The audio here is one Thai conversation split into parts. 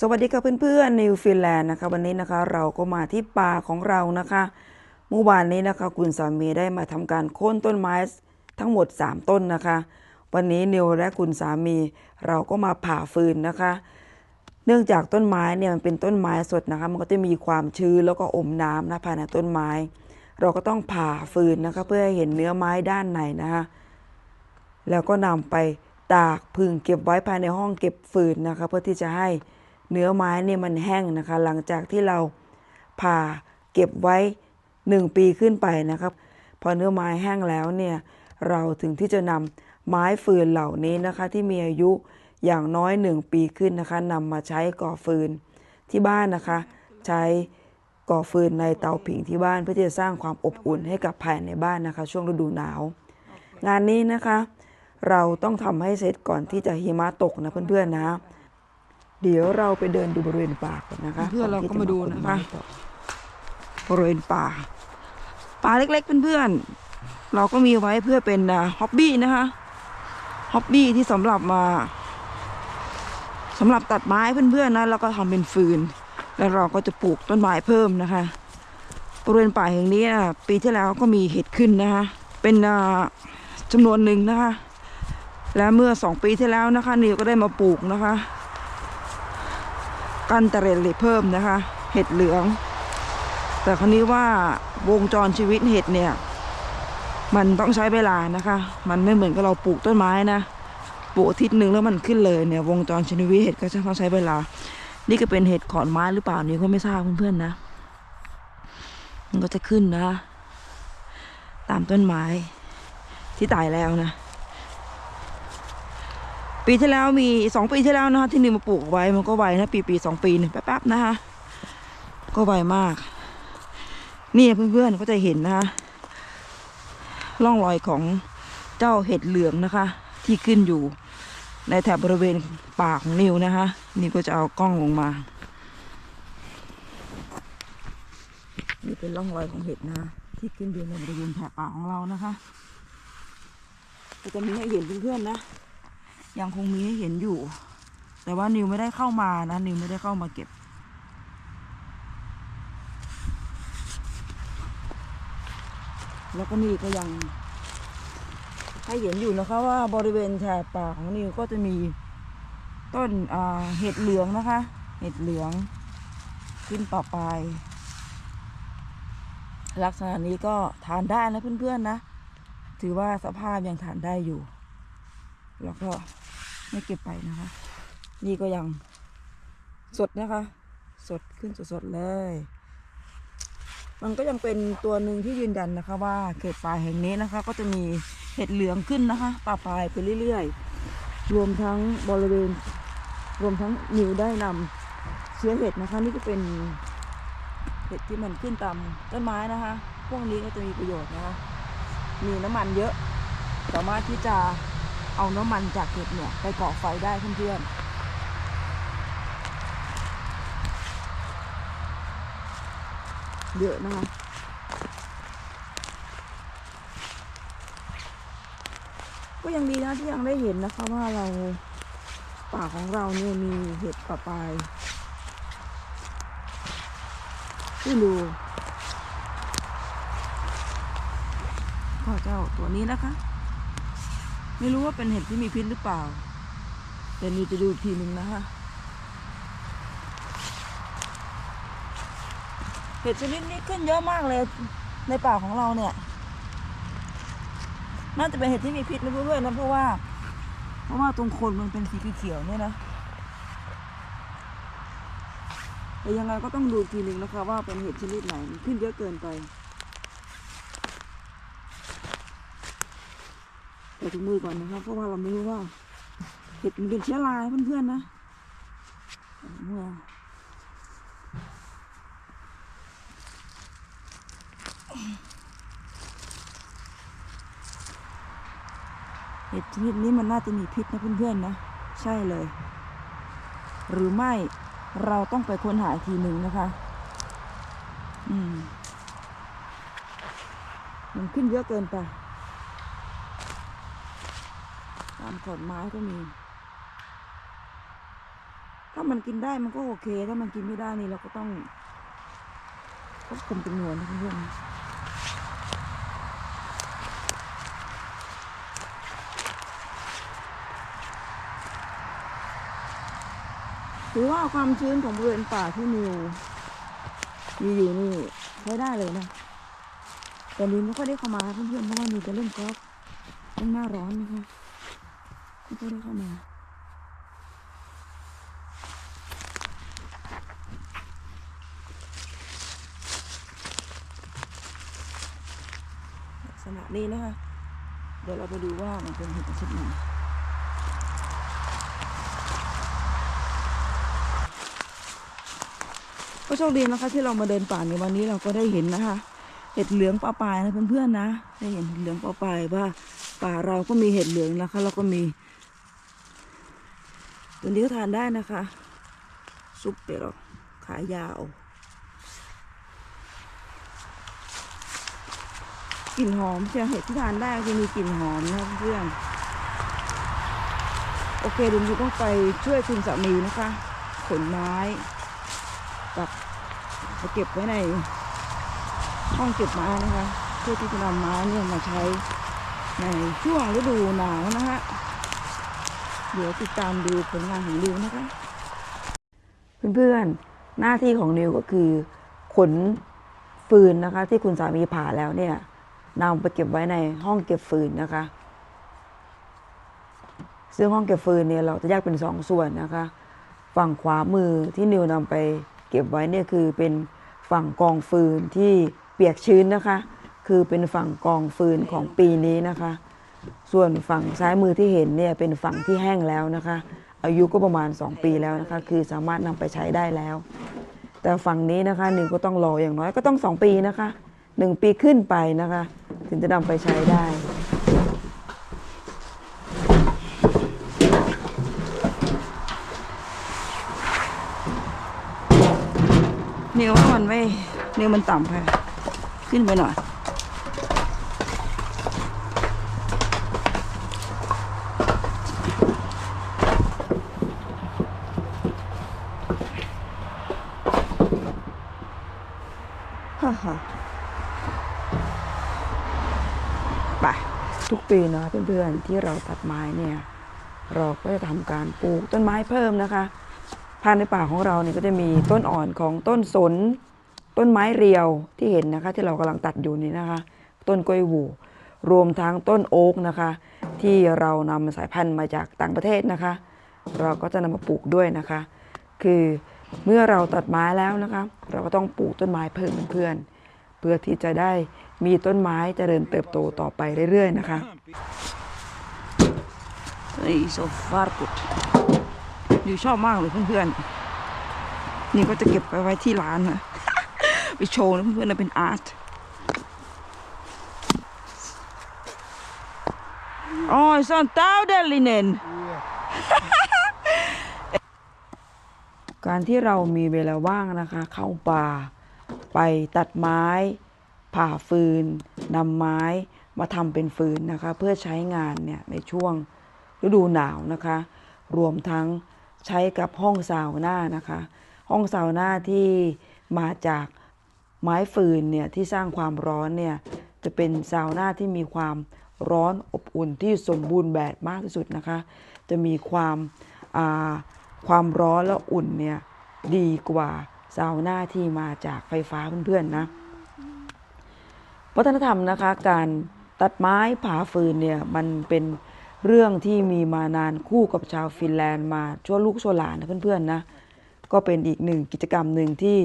สวัสดีค่ะเพื่อนๆนิวฟินแลนด์นะคะ วันนี้นะคะเราก็มาที่ป่าของเรานะคะเมื่อวานนี้นะคะ คุณสามีได้มาทำการโค่นต้นไม้ทั้งหมด 3 ต้นนะคะ วันนี้นิวและคุณสามีเราก็มาผ่าฟืนนะคะ เนื่องจากต้นไม้เนี่ยมันเป็นต้นไม้สดนะคะ มันก็จะมีความชื้นแล้วก็อมน้ำนะภายในต้นไม้ เราก็ต้องผ่าฟืนนะคะ เพื่อให้เห็นเนื้อไม้ด้านในนะคะ แล้วก็นำไปตากพึ่งเก็บไว้ภายในห้องเก็บฟืนนะคะ เพื่อที่จะให้ เนื้อไม้เนี่ยมันแห้งนะคะ หลังจากที่เราผ่าเก็บไว้หนึ่งปีขึ้นไปนะครับ พอเนื้อไม้แห้งแล้วเนี่ยเราถึงที่จะนำไม้ฟืนเหล่านี้นะคะ ที่มีอายุอย่างน้อยหนึ่งปีขึ้นนะคะนำมาใช้ก่อฟืนที่บ้านนะคะ ใช้ก่อฟืนในเตาผิงที่บ้านเพื่อที่จะสร้างความอบอุ่นให้กับภายในบ้านนะคะ ช่วงฤดูหนาว งานนี้นะคะ เราต้องทำให้เสร็จก่อนที่จะหิมะตกนะเพื่อนๆนะ เดี๋ยวเราไปเดินดูบริเวณป่าก่อนนะคะเพื่อนเราก็มาดูนะคะบริเวณป่าป่าเล็ก ๆ เพื่อนๆ เราก็มีไว้เพื่อเป็นฮ็อบบี้นะคะฮ็อบบี้ที่สำหรับมาสำหรับตัดไม้เพื่อนๆนะแล้วก็ทำเป็นฟืน แล้วเราก็จะปลูกต้นไม้เพิ่มนะคะบริเวณป่าแห่งนี้นะปีที่แล้วก็มีเห็ดขึ้นนะคะเป็นอ่าจำนวนหนึ่งนะคะ และเมื่อสองปีที่แล้วนะคะนิวก็ได้มาปลูกนะคะ กันตะเรนเลยเพิ่มนะคะ เห็ดเหลือง แต่คราวนี้ว่าวงจรชีวิตเห็ดเนี่ย มันต้องใช้เวลานะคะ มันไม่เหมือนกับเราปลูกต้นไม้นะปลูกอาทิตย์หนึ่งแล้วมันขึ้นเลยเนี่ยวงจรชีวิตเห็ดก็จะต้องใช้เวลา นี่ก็เป็นเห็ดขอนไม้หรือเปล่านี่ก็ไม่ทราบเพื่อนๆนะ มันก็จะขึ้นนะ ตามต้นไม้ที่ตายแล้วนะ ปีที่แล้วมีสองปีที่แล้วนะคะที่นิวมาปลูกไว้มันก็ไวนะปีปีสองปีเนี่ยแป๊บๆนะคะ ก็ไวมาก นี่เพื่อนๆก็จะเห็นนะคะร่องรอยของเจ้าเห็ดเหลืองนะคะ ที่ขึ้นอยู่ในแถบบริเวณปากของนิวนะคะนิวก็จะเอากล้องลงมานี่เป็นร่องรอยของเห็ดนะที่ขึ้นอยู่ในบริเวณแถบป่ากของเรานะคะก็จะมีให้เห็นเพื่อนๆนะ ยังคงมีให้เห็นอยู่ แต่ว่านิวไม่ได้เข้ามานะนิวไม่ได้เข้ามาเก็บ แล้วก็นี่ก็ยัง ให้เห็นอยู่นะคะว่าบริเวณแถบป่าของนิวก็จะมีต้นเห็ดเหลืองนะคะ เห็ดเหลือง ขึ้นป่าปลายลักษณะนี้ก็ทานได้นะเพื่อนๆนะ ถือว่าสภาพยังทานได้อยู่ แล้วก็ ไม่เก็บไปนะคะ นี่ก็ยังสดนะคะ สดขึ้นสดๆเลย มันก็ยังเป็นตัวหนึ่งที่ยืนยันนะคะ ว่าเขตป่าแห่งนี้นะคะ ก็จะมีเห็ดเหลืองขึ้นนะคะป่าปลายไปเรื่อยๆ รวมทั้งบริเวณ รวมทั้งนิวได้นำเชื้อเห็ดนะคะ นี่ก็เป็นเห็ดที่มันขึ้นตามต้นไม้นะคะ พวกนี้ก็จะมีประโยชน์นะคะ มีน้ำมันเยอะ สามารถที่จะ เอาน้ำมันจากเห็ดเนี่ยไปก่อไฟได้เพื่อนๆเยอะนะคะก็ยังดีนะที่ยังได้เห็นนะคะว่าเราป่าของเราเนี่ยมีเห็ดป่าปลายที่ดูพ่อเจ้าตัวนี้นะคะ ไม่รู้ว่าเป็นเห็ดที่มีพิษหรือเปล่า แต่นี่จะดูอีกทีหนึ่งนะคะ เห็ดชนิดนี้ขึ้นเยอะมากเลยในป่าของเราเนี่ย น่าจะเป็นเห็ดที่มีพิษนะเพื่อนๆนะเพราะว่า เพราะว่าตรงโคนมันเป็นสีเขียวเนี่ยนะแต่ยังไงก็ต้องดูทีหนึ่งนะคะ ว่าเป็นเห็ดชนิดไหนมันขึ้นเยอะเกินไป ส่ถุงมือก่อนนะครับ เพราะว่าเราไม่รู้ว่า เห็ดมันเป็นเชื้อราเพื่อนๆนะเมื่อเห็ดชนิดนี้มันน่าจะมีพิษนะเพื่อนๆนะใช่เลย หรือไม่เราต้องไปค้นหาอีกทีหนึ่งนะคะ อืม มันขึ้นเยอะเกินไป ตามขอนไม้ก็มี ถ้ามันกินได้มันก็โอเค ถ้ามันกินไม่ได้นี่เราก็ต้องควบคุมจำนวนนะเพื่อนถือว่าความชื้นของบริเวณป่าที่นิวมีอยู่นี่ใช้ได้เลยนะ แต่นิวไม่ค่อยได้เข้ามาเพื่อนๆเพราะว่านิวจะเล่นกอล์ฟเล่นหน้าร้อนนะคะ ไม่ค่อยได้เข้ามาลักษณะนี้นะคะ เดี๋ยวเราไปดูว่ามันเป็นเห็ดชนิดไหนก็โชคดีนะคะที่เรามาเดินป่าในวันนี้เราก็ได้เห็นนะคะเห็ดเหลืองปลาปลายนะเพื่อนๆนะได้เห็นเห็ดเหลืองปลาปลายว่าป่าเราก็มีเห็ดเหลืองนะคะ เราก็มี ตัวนี้ก็ทานได้นะคะ ซุปเปโรขายาว กลิ่นหอมเชียวเห็ดที่ทานได้จะมีกลิ่นหอมนะเพื่อนๆโอเคเดี๋ยวเราต้องไปช่วยคุณสามีนะคะ ขนไม้กับไปเก็บไว้ในห้องเก็บไม้นะคะ เพื่อที่จะนำไม้เนี่ยมาใช้ในช่วงฤดูหนาวนะฮะ เดี๋ยวติดตามดูผลงานของนิวนะคะ เพื่อนๆ หน้าที่ของนิวก็คือขนฟืนนะคะ ที่คุณสามีผ่าแล้วเนี่ยนำไปเก็บไว้ในห้องเก็บฟืนนะคะ ซึ่งห้องเก็บฟืนเนี่ยเราจะแยกเป็นสองส่วนนะคะ ฝั่งขวามือที่นิวนำไปเก็บไว้เนี่ยคือเป็นฝั่งกองฟืนที่เปียกชื้นนะคะ คือเป็นฝั่งกองฟืนของปีนี้นะคะ ส่วนฝั่งซ้ายมือที่เห็นเนี่ยเป็นฝั่งที่แห้งแล้วนะคะ อายุก็ประมาณ 2 ปีแล้วนะคะ คือสามารถนำไปใช้ได้แล้ว แต่ฝั่งนี้นะคะหนึ่งก็ต้องรออย่างน้อยก็ต้อง 2 ปีนะคะหนึ่งปีขึ้นไปนะคะ ถึงจะนำไปใช้ได้เนิ้วมันไม่นิ้วมันต่ำค่ะขึ้นไปหน่อย ฮ่าฮ่าไปทุกปีเนาะเพื่อนๆที่เราตัดไม้เนี่ย เราก็จะทำการปลูกต้นไม้เพิ่มนะคะภายในป่าของเราเนี่ยก็จะมีต้นอ่อนของต้นสน ต้นไม้เรียวที่เห็นนะคะ ที่เรากำลังตัดอยู่นี่นะคะ ต้นกล้วยหวูรวมทั้งต้นโอ๊กนะคะ ที่เรานำสายพันธุ์มาจากต่างประเทศนะคะ เราก็จะนำมาปลูกด้วยนะคะ คือ เมื่อเราตัดไม้แล้วนะคะ เราก็ต้องปลูกต้นไม้เพิ่มเพื่อนเพื่อที่จะได้มีต้นไม้เจริญเติบโตต่อไปเรื่อยๆนะคะเฮ้ยโซฟาร์กุดดิวชอบมากเลยเพื่อนๆ นี่ก็จะเก็บไปไว้ที่ร้านนะ ไปโชว์นะเพื่อนๆนะเป็นอาร์ต อ๋อ ซอนเต้าเดลิเนน การที่เรามีเวลาว่างนะคะ เข้าป่า ไปตัดไม้ ผ่าฟืนนำไม้มาทำเป็นฟืนนะคะ เพื่อใช้งานเนี่ยในช่วงฤดูหนาวนะคะ รวมทั้งใช้กับห้องซาวน่านะคะ ห้องซาวน่าที่มาจากไม้ฟืนเนี่ยที่สร้างความร้อนเนี่ยจะเป็นซาวน่าที่มีความร้อนอบอุ่นที่สมบูรณ์แบบมากที่สุดนะคะ จะมีความอ่า ความร้อนและอุ่นเนี่ยดีกว่าซาวน่าที่มาจากไฟฟ้าเพื่อนๆนะ วัฒนธรรมนะคะการตัดไม้ผ่าฟืนเนี่ยมันเป็นเรื่องที่มีมานานคู่กับชาวฟินแลนด์มาชั่วลูกชั่วหลานนะเพื่อนๆนะก็เป็นอีกหนึ่งกิจกรรมหนึ่งที่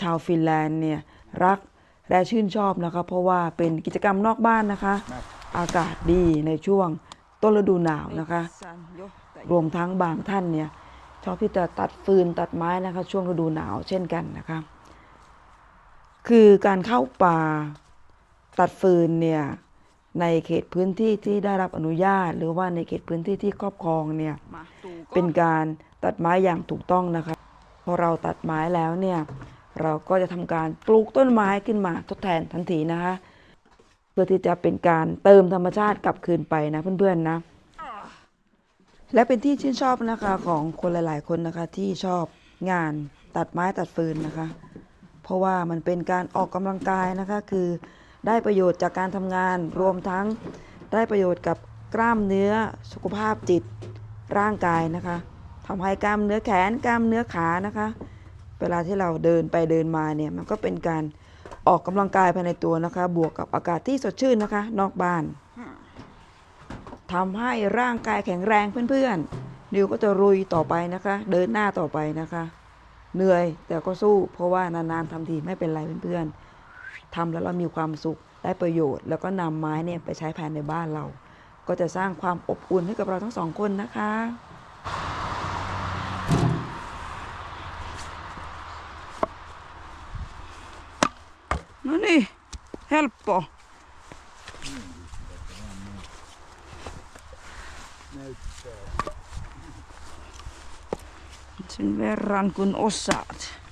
ชาวฟินแลนด์เนี่ยรักและชื่นชอบนะคะเพราะว่าเป็นกิจกรรมนอกบ้านนะคะ อากาศดีในช่วงต้นฤดูหนาวนะคะ รวมทั้งบางท่านเนี่ย ชอบที่จะตัดฟืนตัดไม้นะคะ ช่วงฤดูหนาวเช่นกันนะคะ คือการเข้าป่าตัดฟืนเนี่ยในเขตพื้นที่ที่ได้รับอนุญาต หรือว่าในเขตพื้นที่ที่ครอบครองเนี่ยเป็นการตัดไม้อย่างถูกต้องนะคะพอเราตัดไม้แล้วเนี่ยเราก็จะทำการปลูกต้นไม้ขึ้นมาทดแทนทันทีนะคะ เพื่อที่จะเป็นการเติมธรรมชาติกลับคืนไปนะเพื่อนๆนะ และเป็นที่ชื่นชอบนะคะของคนหลายๆ คนนะคะที่ชอบงานตัดไม้ตัดฟืนนะคะ เพราะว่ามันเป็นการออกกำลังกายนะคะคือได้ประโยชน์จากการทำงานรวมทั้งได้ประโยชน์กับกล้ามเนื้อสุขภาพจิตร่างกายนะคะทำให้กล้ามเนื้อแขนกล้ามเนื้อขานะคะ เวลาที่เราเดินไปเดินมาเนี่ยมันก็เป็นการออกกำลังกายภายในตัวนะคะ บวกกับอากาศที่สดชื่นนะคะ นอกบ้าน ทำให้ร่างกายแข็งแรงเพื่อนๆ นิวก็จะรุยต่อไปนะคะ เดินหน้าต่อไปนะคะ เหนื่อยแต่ก็สู้ เพราะว่านานๆทำทีไม่เป็นไรเพื่อนๆทำแล้วเรามีความสุขได้ประโยชน์ แล้วก็นำไม้เนี่ยไปใช้ภายในบ้านเรา ก็จะสร้างความอบอุ่นให้กับเราทั้งสองคนนะคะ No niin, helppo. Sen verran kun osaat.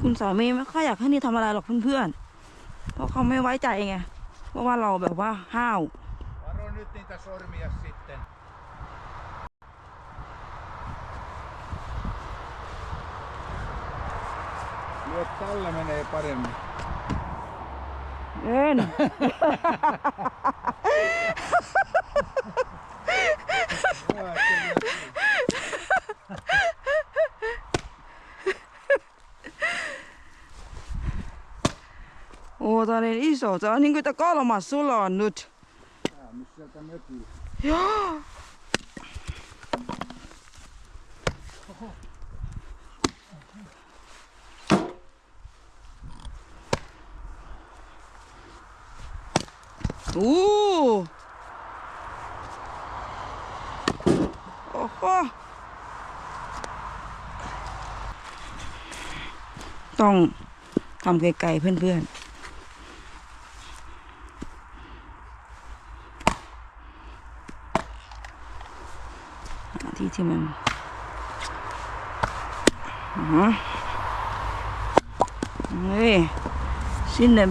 Kun สามีไม่ค่อยอยากให้นี่ทำอะไรหรอกเพื่อนๆ เพราะเขาไม่ไว้ใจไง เพราะว่าเราแบบว่าห้าว Varo nyt niitä sormia sitten. Lyö tällä menee paremmin. En. Oo, tää on niin iso. Tää on niin kuin tää kolmas sulla on nyt. Tää on nyt sieltä mökiltä. Joo. Uu. Oho. ต้องทำไกลๆเพื่อนๆ หาที่ที่มันอือฮะเฮ้ย sinne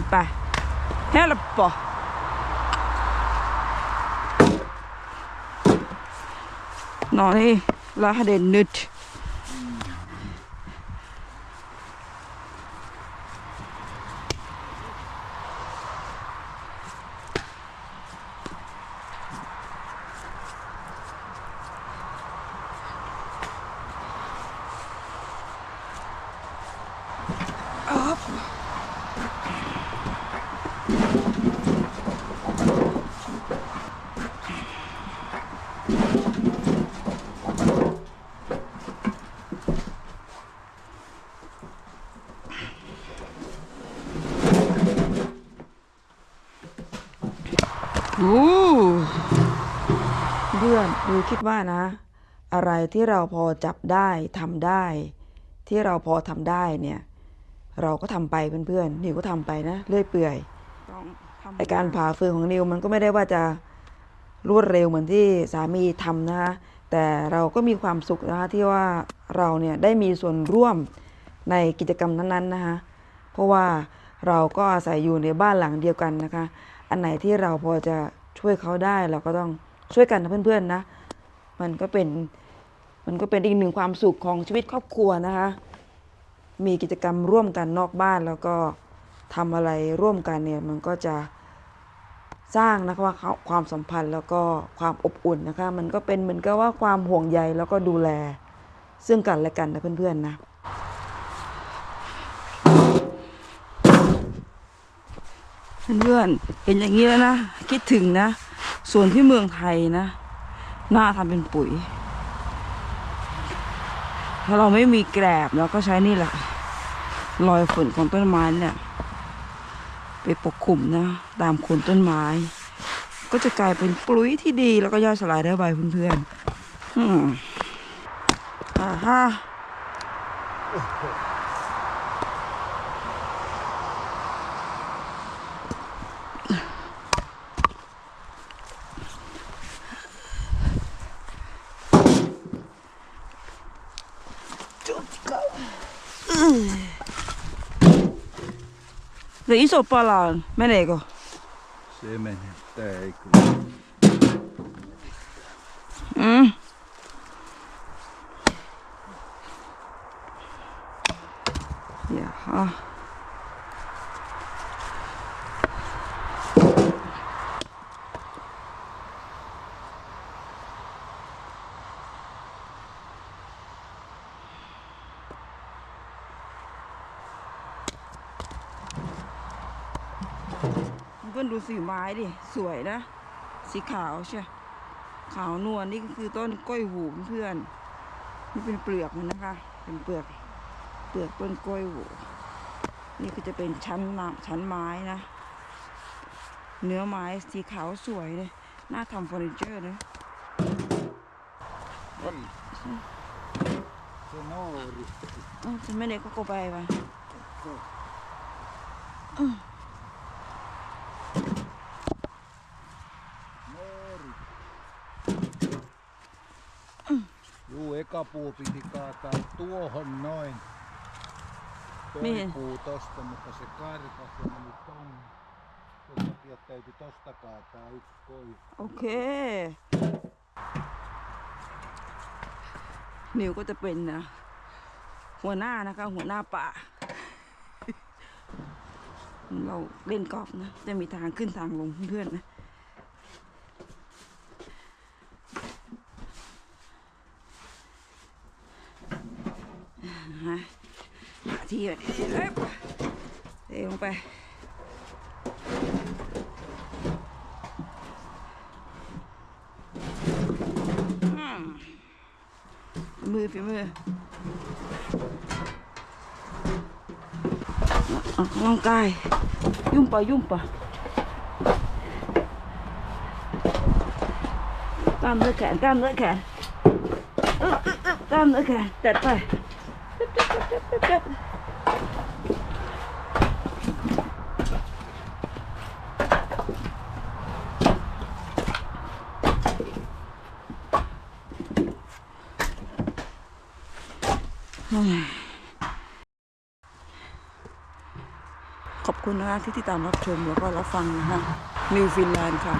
เพื่อนดูคิดว่านะ อะไรที่เราพอจับได้ทำได้ ที่เราพอทำได้เนี่ย เราก็ทำไปเพื่อนๆนิวก็ทำไปนะเรื่อยเปื่อยไอการผ่าฟืนของนิวมันก็ไม่ได้ว่าจะรวดเร็วเหมือนที่สามีทำนะคะแต่เราก็มีความสุขนะคะที่ว่าเราเนี่ยได้มีส่วนร่วมในกิจกรรมนั้นๆนะคะเพราะว่าเราก็อาศัยอยู่ในบ้านหลังเดียวกันนะคะ อันไหนที่เราพอจะช่วยเขาได้เราก็ต้อง ช่วยกันนะเพื่อนๆนะ มันก็เป็นมันก็เป็นอีกหนึ่งความสุขของชีวิตครอบครัวนะคะ มีกิจกรรมร่วมกันนอกบ้านแล้วก็ทำอะไรร่วมกันเนี่ยมันก็จะสร้างนะคะว่าความสัมพันธ์แล้วก็ความอบอุ่นนะคะ มันก็เป็นเหมือนกับว่าความห่วงใยแล้วก็ดูแล ซึ่งกันและกันนะเพื่อนๆนะเพื่อนๆเห็นอย่างนี้แล้วนะ คิดถึงนะ ส่วนที่เมืองไทยนะน่าทำเป็นปุ๋ย ถ้าเราไม่มีแกลบเราก็ใช้นี่แหละรอยฝุ่นของต้นไม้เนี่ย ไปปกคลุมนะ ตามโคนต้นไม้ ก็จะกลายเป็นปุ๋ยที่ดีแล้วก็ย่อยสลายได้ไวเพื่อนๆ อืมอ่าฮะ Se iso pala on. Meneekö? Se menee. Tää ei kyllä. Mm. Jaha. ดูสีไม้ดิ สวยนะ สีขาวใช่ ขาวนวลนี่ก็คือต้นกล้วยหูเพื่อน นี่เป็นเปลือกมันนะคะ เป็นเปลือก เปลือกต้นกล้วยหู นี่ก็จะเป็นชั้นน้ำชั้นไม้นะ เนื้อไม้สีขาวสวยเลย น่าทำเฟอร์นิเจอร์เลย Se noori. อ้าวจะไม่ได้ก็กไปไป Juu, eka puu piti kaataa tuohon noin. Toinen Mihin? puu tosta, mutta se karkas ja meni tonne. Sen takia täytyy tosta kaataa yksi koi. โอเคนิวก็จะเป็นนะหัวหน้านะคะ หัวหน้าป่า เราเล่นกอล์ฟนะ จะมีทางขึ้นทางลงเพื่อนๆนะ ฮะหา ที่ก่อนเอ๊ะเทลงไป มือฝีมือออกกำลังกาย ยุ่มปะยุ่มปะกล้ามเนื้อแขนกล้ามเนื้อแขนกล้ามเนื้อแขนจัดไปจับจับจับ ขอบคุณนะคะที่ติดตามรับชมแล้วก็รับฟังนะคะนิวฟินแลนด์ค่ะ